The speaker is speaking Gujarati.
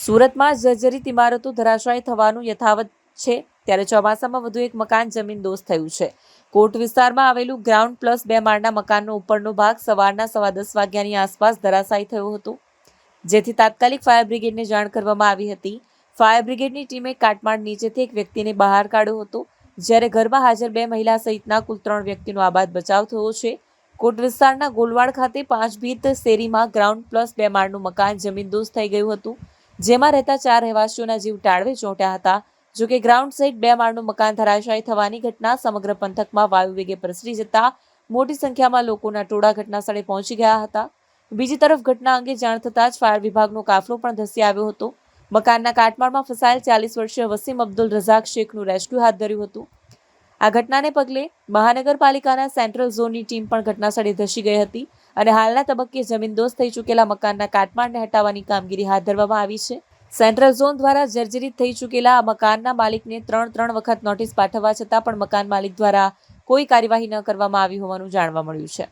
સુરતમાં જર્જરિત ઇમારતો ધરાશાયી થવાનું યથાવત છે, ત્યારે ચોમાસામાં વધુ એક મકાન જમીન દોસ્ત થયું છે. કોટ વિસ્તારમાં આવેલું ગ્રાઉન્ડ પ્લસ બે માળના મકાનનો ઉપરનો ભાગ સવારના સવા દસ વાગ્યાની આસપાસ ધરાશાયી થયો હતો, જેથી તાત્કાલિક ફાયર બ્રિગેડને જાણ કરવામાં આવી હતી. ફાયર બ્રિગેડની ટીમે કાટમાળ નીચેથી એક વ્યક્તિને બહાર કાઢ્યો હતો, જ્યારે ઘરમાં હાજર બે મહિલા સહિતના કુલ ત્રણ વ્યક્તિનો આબાદ બચાવ થયો છે. કોટ વિસ્તારના ગોલવાડ ખાતે પાંચ ભીત શેરીમાં ગ્રાઉન્ડ પ્લસ બે માળનું મકાન જમીનદોસ્ત થઈ ગયું હતું જેમાં રહેતા ચાર રહેવાસીઓના જીવ ટાળવે ચોંટ્યા હતા. જોકે ગ્રાઉન્ડ સહિત બે માળનું મકાન ધરાશાયી થવાની ઘટના સમગ્ર પંથકમાં વાયુવેગે પ્રસરી જતા મોટી સંખ્યામાં લોકોના ટોળા ઘટના સ્થળે પહોંચી ગયા હતા. બીજી તરફ ઘટના અંગે જાણ થતાં જ ફાયર વિભાગનો કાફલો પણ ધસી આવ્યો હતો. મકાનના કાટમાળમાં ફસાયેલ ચાલીસ વર્ષીય વસીમ અબ્દુલ રઝાક શેખનું રેસ્ક્યુ હાથ ધર્યું હતું. આ ઘટનાને પગલે મહાનગરપાલિકાના સેન્ટ્રલ ઝોનની ટીમ પણ ઘટનાસ્થળે ધસી ગઈ હતી અને હાલના તબક્કે જમીનદોસ્ત થઈ ચૂકેલા મકાનના કાટમાળને હટાવવાની કામગીરી હાથ ધરવામાં આવી છે. સેન્ટ્રલ ઝોન દ્વારા જર્જરિત થઈ ચૂકેલા આ મકાનના માલિકને ત્રણ ત્રણ વખત નોટિસ પાઠવવા છતાં પણ મકાન માલિક દ્વારા કોઈ કાર્યવાહી ન કરવામાં આવી હોવાનું જાણવા મળ્યું છે.